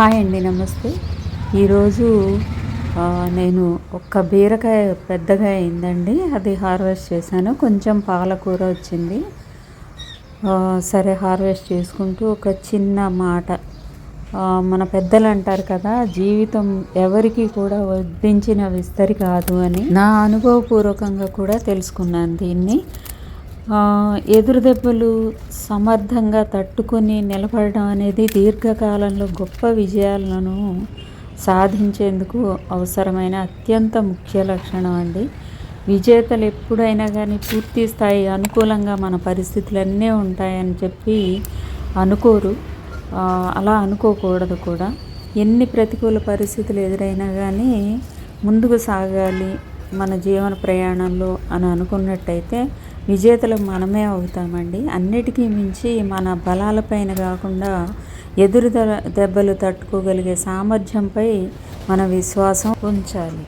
Hi అండి నమస్తే. ఈరోజు నేను ఒక్క బీరకాయ పెద్దగా అయిందండి. అది హార్వెస్ట్ చేశాను. కొంచెం పాలకూర వచ్చింది. సరే హార్వెస్ట్ చేసుకుంటూ ఒక చిన్న మాట. మన పెద్దలు అంటారు కదా జీవితం ఎవరికి కూడా వడ్డించిన విస్తరి కాదు అని. నా అనుభవపూర్వకంగా కూడా తెలుసుకున్నాను దీన్ని. ఎదురు దెబ్బలు సమర్థంగా తట్టుకొని నిలబడడం అనేది దీర్ఘకాలంలో గొప్ప విజయాలను సాధించేందుకు అవసరమైన అత్యంత ముఖ్య లక్షణం అండి. విజేతలు ఎప్పుడైనా కానీ పూర్తి స్థాయి అనుకూలంగా మన పరిస్థితులన్నీ ఉంటాయని చెప్పి అనుకోరు. అలా అనుకోకూడదు కూడా. ఎన్ని ప్రతికూల పరిస్థితులు ఎదురైనా కానీ ముందుకు సాగాలి మన జీవన ప్రయాణంలో అని అనుకున్నట్టయితే విజేతలు మనమే అవుతామండి. అన్నిటికీ మించి మన బలాలపైన కాకుండా ఎదురు దెబ్బలు తట్టుకోగలిగే సామర్థ్యంపై మన విశ్వాసం ఉంచాలి.